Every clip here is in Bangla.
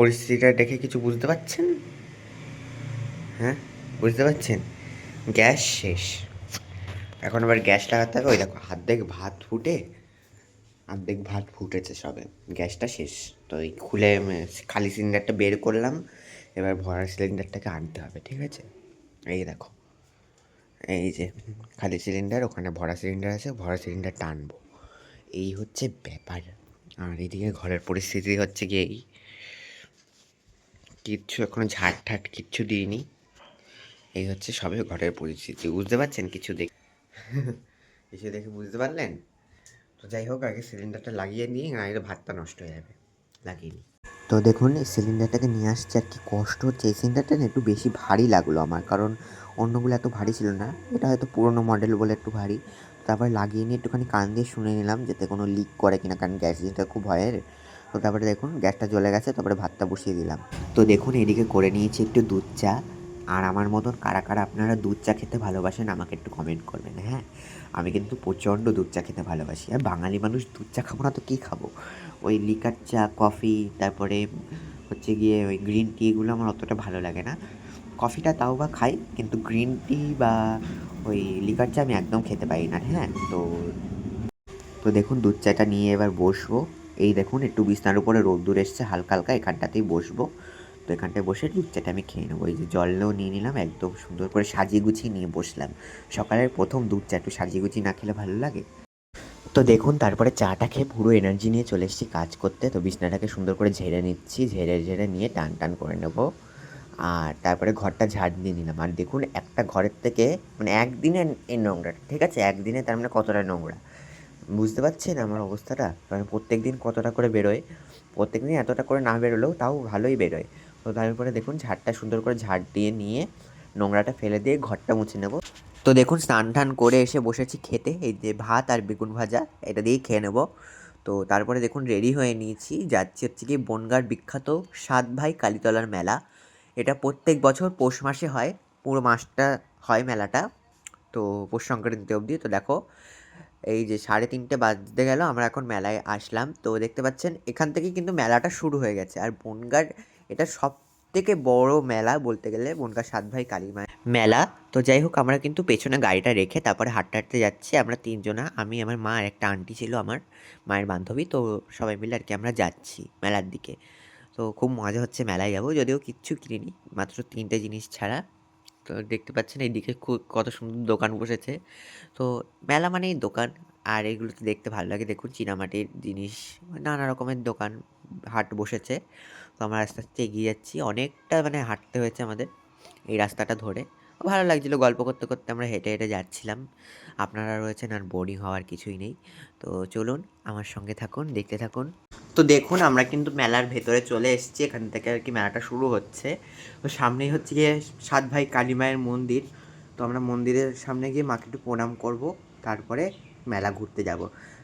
পরিস্থিতিটা দেখে কিছু বুঝতে পারছেন? হ্যাঁ? বুঝতে পারছেন? গ্যাস শেষ। এখন আবার গ্যাস লাগাতে হবে। ওই দেখো, অর্ধেক ভাত ফুটে, অর্ধেক ভাত ফুটেছে সবে। গ্যাসটা শেষ। তো এই খুলে খালি সিলিন্ডারটা বের করলাম। এবার ভরা সিলিন্ডারটাকে আনতে হবে, ঠিক আছে? এই দেখো। এই যে, খালি সিলিন্ডার, ওখানে ভরা সিলিন্ডার আছে, ভরা সিলিন্ডার টানবো এই হচ্ছে ব্যাপার। আর এদিকে ঘরের পরিস্থিতি হচ্ছে কি এই। কিচ্ছু এখনও ঝাড় ঠাট কিচ্ছু দিইনি। এই হচ্ছে সবে ঘরের পরিস্থিতি, বুঝতে পারছেন কিছু দেখে? কিছু দেখে বুঝতে পারলেন? তো যাই হোক, আগে সিলিন্ডারটা লাগিয়ে নিই নাহলে ভাতটা নষ্ট হয়ে যাবে, লাগিয়ে নিই। তো দেখুন, এই সিলিন্ডারটাকে নিয়ে আসছে আর কি কষ্ট হচ্ছে। এই সিলিন্ডারটা না একটু বেশি ভারী লাগল আমার, কারণ অন্যগুলো এত ভারী ছিল না। এটা হয়তো পুরোনো মডেল বলে একটু ভারী। তারপরে লাগিয়ে নিয়ে একটুখানি কান দিয়ে শুনে নিলাম, যাতে কোনো লিক করে কিনা, কারণ গ্যাস জিনিসটা খুব ভয়ের। তো তারপরে দেখুন, গ্যাসটা জ্বলে গেছে, তারপরে ভাতটা বসিয়ে দিলাম। তো দেখুন, এদিকে করে নিয়েছি একটু দুধ চা। আর আমার মতন কারা কারা আপনারা দুধ চা খেতে ভালোবাসেন, আমাকে একটু কমেন্ট করবেন হ্যাঁ? আমি কিন্তু প্রচণ্ড দুধ চা খেতে ভালোবাসি। আর বাঙালি মানুষ দুধ চা খাব না তো কী খাব? ওই লিকার চা কফি তারপরে হচ্ছে গিয়ে ওই গ্রিন টি এগুলো আমার অতটা ভালো লাগে না। কফিটা তাও বা খাই, কিন্তু গ্রিন টি বা ওই লিকার চা আমি একদম খেতে পারি না হ্যাঁ? তো তো দেখুন, দুধ চাটা নিয়ে এবার বসবো। এই দেখুন, একটু বিছনার উপরে রোদ্দুর এসছে, হালকা হালকা এখানটাতেই বসবো। তো এখানটায় বসে দুধ চাটা আমি খেয়ে নেব। এই যে জলও নিয়ে নিলাম, একদম সুন্দর করে সাজিয়ে গুছিয়ে নিয়ে বসলাম। সকালের প্রথম দুধ চা, একটু সাজিয়ে গুছিয়ে না খেলে ভালো লাগে। তো দেখুন, তারপরে চাটা খেয়ে পুরো এনার্জি নিয়ে চলে এসেছি কাজ করতে। তো বিছনাটাকে সুন্দর করে ঝেড়ে নিচ্ছি, ঝেড়ে ঝেড়ে নিয়ে টান টান করে নেব। আর তারপরে ঘরটা ঝাড় দিয়ে নিলাম। আর দেখুন, একটা ঘরের থেকে মানে একদিনে এই নোংরা, ঠিক আছে? একদিনে তার মানে কতটা নোংরা? বুঝতে পারছেন আমার অবস্থাটা? কারণ প্রত্যেক দিন কতটা করে বেরোয় প্রত্যেক দিন এতটা করে না বেরোলেও তাও ভালোই বেরোয়। তো তারপরে দেখুন, ঝাড়টা সুন্দর করে ঝাড় দিয়ে নিয়ে নোংরাটা ফেলে দিয়ে ঘরটা মুছে নেব। তো দেখুন, স্নান টান করে এসে বসেছি খেতে, এই যে ভাত আর বেগুন ভাজা, এটা দিয়েই খেয়ে নেব। তো তারপরে দেখুন, রেডি হয়ে নিয়েছি, যাচ্ছি হচ্ছে কি বনগাঁর বিখ্যাত সাত ভাই কালীতলার মেলা। এটা প্রত্যেক বছর পৌষ মাসে হয়, পুরো মাসটা হয় মেলাটা। তো পৌষ সংক্রান্তি অবধি, তো দেখো এই যে সাড়ে তিনটে বাজতে গেল, আমরা এখন মেলায় আসলাম। তো দেখতে পাচ্ছেন, এখান থেকে কিন্তু মেলাটা শুরু হয়ে গেছে। আর বনগাঁর, এটা সব থেকে বড় মেলা বলতে গেলে বনগাঁ সাত ভাই কালী মায়ের মেলা। তো যাই হোক, আমরা কিন্তু পেছনে গাড়িটা রেখে তারপরে হাঁটতে হাঁটতে যাচ্ছি। আমরা তিনজনা, আমি, আমার মা আর একটা আন্টি ছিল আমার মায়ের বান্ধবী। তো সবাই মিলে আর কি আমরা যাচ্ছি মেলার দিকে। তো খুব মজা হচ্ছে মেলায় যাব। যদিও কিচ্ছু কিনিনি, মাত্র তিনটে জিনিস ছাড়া। তো দেখতে পাচ্ছেন এইদিকে খুব কত সুন্দর দোকান বসেছে। তো মেলা মানেই দোকান, আর এগুলোতে দেখতে ভালো লাগে। দেখুন চীনামাটির জিনিস, নানা রকমের দোকান, হাট বসেছে। তো আমরা আস্তে আস্তে এগিয়ে যাচ্ছি। অনেকটা মানে হাঁটতে হয়েছে আমাদের এই রাস্তাটা ধরে। ভালো লাগছিল গল্প করতে করতে আমরা হেঁটে হেঁটে যাচ্ছিলাম। আপনারা রয়েছেন আর বোরিং হওয়ার কিছুই নেই। তো চলুন আমার সঙ্গে থাকুন, দেখতে থাকুন। তো দেখুন, আমরা কিন্তু মেলার ভেতরে চলে এসেছি। এখান থেকে আর কি মেলাটা শুরু হচ্ছে। তো সামনেই হচ্ছে গিয়ে সাত ভাই কালী মায়ের মন্দির। তো আমরা মন্দিরের সামনে গিয়ে মাকে একটু প্রণাম করব। তারপরে মেলা ঘুরতে যাব।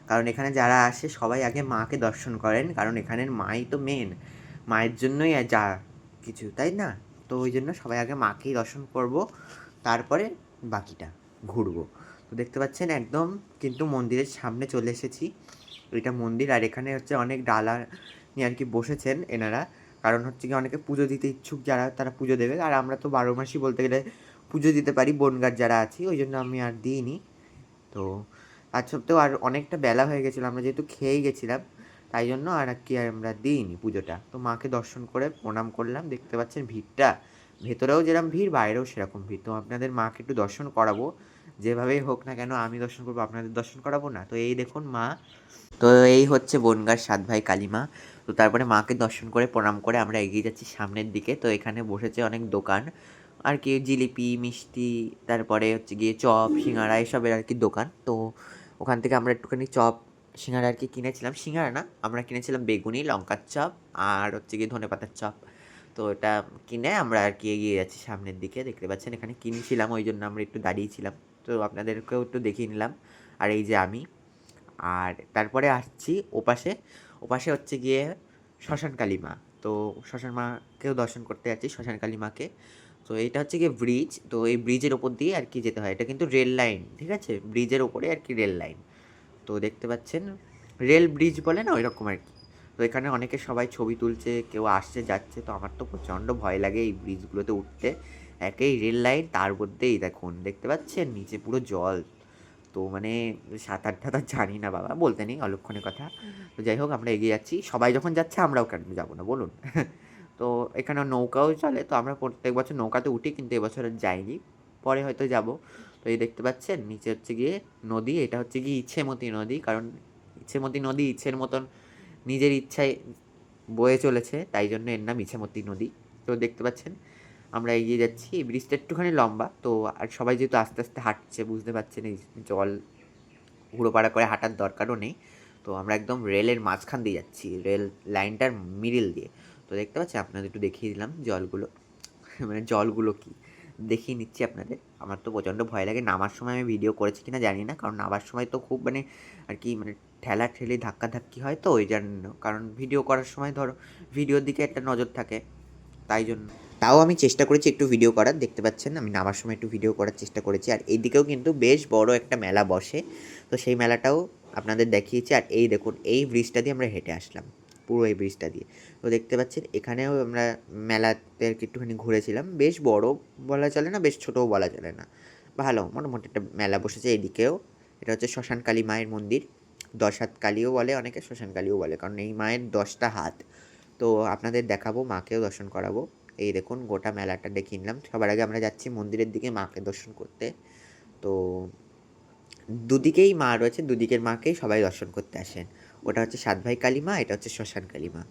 কারণ এখানে যারা আসে, সবাই আগে মাকে দর্শন করেন। কারণ এখানের মাই তো মেন মায়ের জন্যই যা কিছু, তাই না? তো ওই জন্য সবাই আগে মাকেই দর্শন করব। তারপরে বাকিটা ঘুরবো। তো দেখতে পাচ্ছেন, একদম কিন্তু মন্দিরের সামনে চলে এসেছি। এটা মন্দির, আর এখানে হচ্ছে অনেক ডালা নিয়ে আর কি বসেছেন এনারা। কারণ হচ্ছে কি অনেকে পুজো দিতে ইচ্ছুক যারা, তারা পুজো দেবে। আর আমরা তো বারো মাসই বলতে গেলে পুজো দিতে পারি, বনগার যারা আছি, ওই জন্য আমি আর দিইনি। তো তার সত্ত্বেও আর অনেকটা বেলা হয়ে গেছিল, আমরা যেহেতু খেয়েই গেছিলাম, তাই জন্য আর কি আর আমরা দিইনি পুজোটা। তো মাকে দর্শন করে প্রণাম করলাম, দেখতে পাচ্ছেন ভিড়টা। ভেতরেও যেরকম ভিড়, বাইরেও সেরকম ভিড়। তো আপনাদের মাকে একটু দর্শন করাবো, যেভাবেই হোক না কেন, আমি দর্শন করব, আপনাদের দর্শন করাবো না। তো এই দেখুন মা তো এই হচ্ছে বনগার সাত ভাই কালীমা। তো তারপরে মাকে দর্শন করে, প্রণাম করে আমরা এগিয়ে যাচ্ছি সামনের দিকে। তো এখানে বসেছে অনেক দোকান। আর কি জিলিপি, মিষ্টি, তারপরে হচ্ছে গিয়ে চপ, সিঙ্গারা এসবের আর কি দোকান। তো ওখান থেকে আমরা একটুখানি চপ, সিঙ্গারা আর কি কিনেছিলাম। সিঙ্গারা না, আমরা কিনেছিলাম বেগুনি, লঙ্কার চপ আর হচ্ছে গিয়ে ধনে পাতার চপ। তো এটা কিনে আমরা আর কি এগিয়ে যাচ্ছি সামনের দিকে। দেখতে পাচ্ছেন এখানে কিনেছিলাম, ওই জন্য আমরা একটু দাঁড়িয়েছিলাম তো আপনাদেরকেও একটু দেখিয়ে নিলাম। আর এই যে আমি আর তারপরে আসছি ওপাশে। ওপাশে হচ্ছে গিয়ে শ্মশান কালী মা তো শ্মশান মাকেও দর্শন করতে যাচ্ছি, শ্মশান কালী মাকে তো এটা হচ্ছে গিয়ে ব্রিজ তো এই ব্রিজের ওপর দিয়ে আর কি যেতে হয়, এটা কিন্তু রেল লাইন ঠিক আছে? ব্রিজের ওপরে আর কি রেল লাইন তো দেখতে পাচ্ছেন রেল ব্রিজ বলে না ওই রকম আর কি। তো এখানে অনেকে সবাই ছবি তুলছে, কেউ আসছে, যাচ্ছে। তো আমার তো প্রচণ্ড ভয় লাগে এই ব্রিজগুলোতে উঠতে। একেই রেল লাইন তার মধ্যেই দেখুন, দেখতে পাচ্ছেন? নিচে পুরো জল। তো মানে সাঁতার টাতার জানি না বাবা, বলতে নেই অলক্ষণের কথা। তো যাই হোক, আমরা এগিয়ে যাচ্ছি। সবাই যখন যাচ্ছে, আমরাও কেন যাব না, বলুন? তো এখানে নৌকাও চলে, তো আমরা প্রত্যেক বছর নৌকাতে উঠি, কিন্তু এবছর যাইনি। পরে হয়তো যাব। তো এই দেখতে পাচ্ছেন, নিচে হচ্ছে গিয়ে নদী, এটা হচ্ছে গিয়ে ইচ্ছেমতি নদী, কারণ ইচ্ছেমতি নদী ইচ্ছের মতন নিজের ইচ্ছায় বয়ে চলেছে, তাই জন্য এর নাম ইচ্ছেমতি নদী। তো দেখতে পাচ্ছেন আমরা এগিয়ে যাচ্ছি। এই ব্রিজটা একটুখানি লম্বা, তো আর সবাই যেহেতু আস্তে আস্তে হাঁটছে, বুঝতে পারছেন এই জল হুড়োপাড়া করে হাঁটার দরকারও নেই। তো আমরা একদম রেলের মাঝখান দিয়ে যাচ্ছি, রেল লাইনটার মিডিল দিয়ে। তো দেখতে পাচ্ছেন আপনাদের একটু দেখিয়ে দিলাম জলগুলো। মানে জলগুলো কি? দেখিয়ে নিচ্ছি আপনাদের। আমার তো প্রচণ্ড ভয় লাগে, নামার সময় আমি ভিডিও করেছি কিনা জানি না, কারণ নামার সময় তো খুব মানে আর কি মানে ঠেলা ঠেলি ধাক্কা ধাক্কি হয় তো, ওই জন্য। কারণ ভিডিও করার সময় ধরো, ভিডিওর দিকে একটা নজর থাকে, তাই জন্য। তাও আমি চেষ্টা করেছি একটু ভিডিও করার, দেখতে পাচ্ছেন আমি নামার সময় একটু ভিডিও করার চেষ্টা করেছি, আর এইদিকেও কিন্তু বেশ বড় একটা মেলা বসে, তো সেই মেলাটাও আপনাদের দেখিয়েছি, আর এই দেখুন, এই ব্রিজটা দিয়ে আমরা হেঁটে আসলাম, পুরো এই ব্রিজটা দিয়ে, তো দেখতে পাচ্ছেন, এখানেও আমরা মেলাতে আর কি একটুখানি ঘুরেছিলাম, বেশ বড় বলা চলে না, বেশ ছোটও বলা চলে না, ভালো, মোটামুটি একটা মেলা বসেছে এইদিকেও এটা হচ্ছে শ্মশান কালী মায়ের মন্দির দশ হাত কালীও বলে, অনেকে শ্মশান কালীও বলে, কারণ এই মায়ের দশটা হাত, তো আপনাদের দেখাবো, মাকেও দর্শন করাবো এই দেখুন, গোটা মেলাটা দেখিয়ে নিলাম। সবার আগে আমরা যাচ্ছি মন্দিরের দিকে মাকে দর্শন করতে। তো দুদিকেই মা রয়েছে, দুদিকের মাকেই সবাই দর্শন করতে আসেন। ওটা হচ্ছে সাত ভাই কালী মা এটা হচ্ছে শ্মশান কালী মা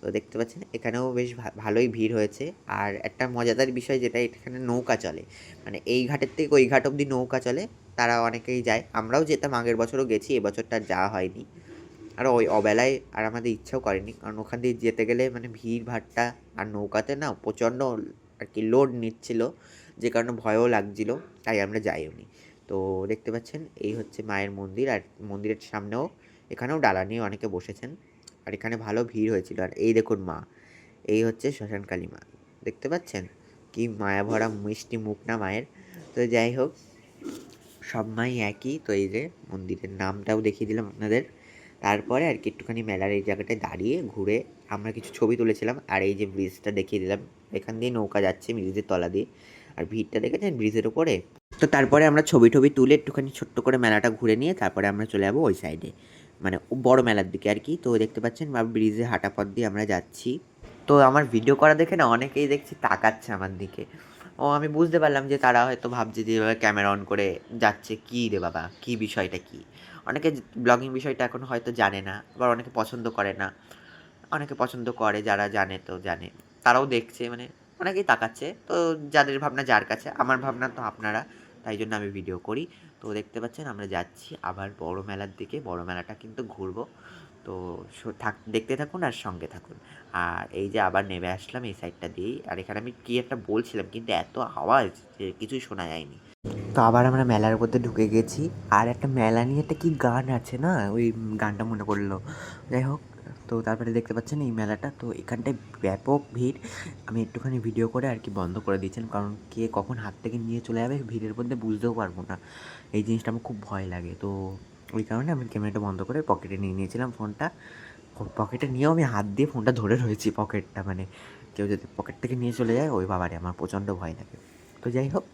তো দেখতে পাচ্ছেন, এখানেও বেশ ভালোই ভিড় হয়েছে। আর একটা মজাদার বিষয় যেটা, এখানে নৌকা চলে। মানে এই ঘাটের থেকে ওই ঘাট অবধি নৌকা চলে, তারা অনেকেই যায়। আমরাও যেতাম, আগের বছরও গেছি, এবছরটা যাওয়া হয়নি। আর ওই অবেলায় আর আমাদের ইচ্ছাও করেনি। কারণ ওখান দিয়ে যেতে গেলে মানে ভিড় ভাট্টা আর নৌকাতে না প্রচণ্ড আর কি লোড নিচ্ছিল, যে কারণে ভয়ও লাগছিল, তাই আমরা যাইওনি। তো দেখতে পাচ্ছেন, এই হচ্ছে মায়ের মন্দির আর মন্দিরের সামনেও এখানেও ডালা নিয়ে অনেকে বসেছেন আর এখানে ভালো ভিড় হয়েছিল। আর এই দেখুন মা, এই হচ্ছে শ্মশান কালী মা। দেখতে পাচ্ছেন? কি মায়া ভরা মিষ্টি মুখ না মায়ের। তো যাই হোক, সব মাই একই। তো এই যে মন্দিরের নামটাও দেখিয়ে দিলাম আপনাদের। তারপরে আর কি একটুখানি মেলার এই জায়গাটায় দাঁড়িয়ে ঘুরে আমরা কিছু ছবি তুলেছিলাম। আর এই যে ব্রিজটা দেখিয়ে দিলাম, এখান দিয়ে নৌকা যাচ্ছে ব্রিজের তলা দিয়ে। আর ভিড়টা দেখেছেন ব্রিজের ওপরে তো তারপরে আমরা ছবি টবি তুলে একটুখানি ছোট্ট করে মেলাটা ঘুরে নিয়ে তারপরে আমরা চলে যাব ওই সাইডে মানে বড় মেলার দিকে আর কি তো দেখতে পাচ্ছেন বা ব্রিজে হাঁটা পথ দিয়ে আমরা যাচ্ছি। তো আমার ভিডিও করা দেখে না অনেকেই দেখছি তাকাচ্ছে আমার দিকে। ও আমি বুঝতে পারলাম যে তারা হয়তো ভাবছে যে এভাবে ক্যামেরা অন করে যাচ্ছে। কী রে বাবা? কী বিষয়টা কী? অনেকে ব্লগিং বিষয়টা এখন হয়তো জানে না, আবার অনেকে পছন্দ করে না। অনেকে পছন্দ করে, যারা জানে তো জানে। তারাও দেখছে মানে অনেকেই তাকাচ্ছে। তো যাদের ভাবনা যার কাছে, আমার ভাবনা তো আপনারা, তাই জন্য আমি ভিডিও করি। তো দেখতে পাচ্ছেন, আমরা যাচ্ছি আবার বড় মেলার দিকে। বড় মেলাটা কিন্তু ঘুরবো। তো থাক, দেখতে থাকুন আর সঙ্গে থাকুন। আর এই যে আবার নেমে আসলাম এই সাইডটা দিয়েই। আর এখানে আমি কী একটা বলছিলাম, কিন্তু এত আওয়াজ যে কিছুই শোনা যায়নি। তো আবার আমরা মেলার মধ্যে ঢুকে গেছি। আর একটা মেলা নিয়ে একটা কি গান আছে না? ওই গানটা মনে পড়ল। যাই হোক, তো তারপরে দেখতে পাচ্ছেন এই মেলাটা। তো এখানটায় ব্যাপক ভিড়। আমি একটুখানি ভিডিও করে আর কি বন্ধ করে দিয়েছিলাম। কারণ কে কখন হাত থেকে নিয়ে চলে যাবে ভিড়ের মধ্যে বুঝতেও পারব না। এই জিনিসটা আমার খুব ভয় লাগে। তো ওই কারণে আমি ক্যামেরাটা বন্ধ করে পকেটে নিয়ে নিয়েছিলাম ফোনটা পকেটে নিয়েও আমি হাত দিয়ে ফোনটা ধরে রয়েছি পকেটটা মানে কেউ যদি পকেট থেকে নিয়ে চলে যায়, ওই বাবারে, আমার প্রচণ্ড ভয় লাগে। তো যাই হোক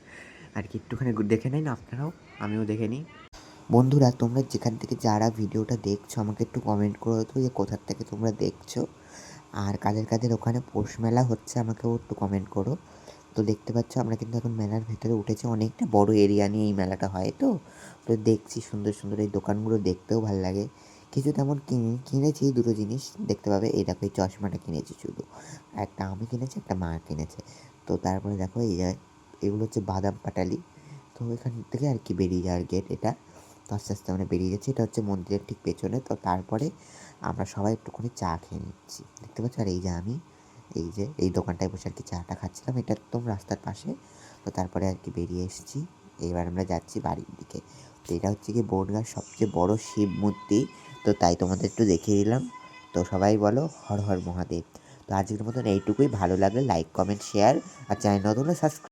আর কি, একটুখানি দেখে নিন আপনারাও, আমিও দেখে নিই। বন্ধুরা, তোমরা যেখান থেকে যারা ভিডিওটা দেখছ, আমাকে একটু কমেন্ট করো তো যে কোথার থেকে তোমরা দেখছ। আর কাদের কাদের ওখানে পৌষ মেলা হচ্ছে, আমাকেও একটু কমেন্ট করো। তো দেখতে পাচ্ছ, আমরা কিন্তু এখন মেলার ভেতরে উঠেছি, অনেকটা বড় এরিয়া নিয়ে এই মেলাটা হয় তো। তো দেখছি সুন্দর সুন্দর এই দোকানগুলো দেখতেও ভালো লাগে। কিছু তেমন কিনে, কিনেছি দুটো জিনিস, দেখতে পাবে, এই দেখো, এই চশমাটা কিনেছি শুধু। একটা আমি কিনেছি, একটা মা কিনেছে। তো তারপরে দেখো, এই যে এগুলো হচ্ছে বাদাম পাটালি। তো এখান থেকে আর কি বেরিয়ে যাওয়ার গেট এটা। তো আস্তে আস্তে আমরা বেরিয়ে যাচ্ছি। এটা হচ্ছে মন্দিরের ঠিক পেছনে। তো তারপরে আমরা সবাই একটুখানি চা খেয়ে নিচ্ছি। দেখতে পাচ্ছ? আর এই যে আমি, এই যে, এই দোকানটায় বসে আর কি চাটা খাচ্ছিলাম। এটা একদম রাস্তার পাশে। তো তারপরে আর কি বেরিয়ে এসেছি। এবার আমরা যাচ্ছি বাড়ির দিকে। তো এটা হচ্ছে কি বনগাঁর সবচেয়ে বড় শিব মূর্তি। তো তাই তোমাদের একটু দেখিয়ে দিলাম। তো সবাই বলো, হর হর মহাদেব। তো আজকের মতন এইটুকুই। ভালো লাগলে লাইক কমেন্ট শেয়ার আর চ্যানেল নতুন সাবস্ক্রাইব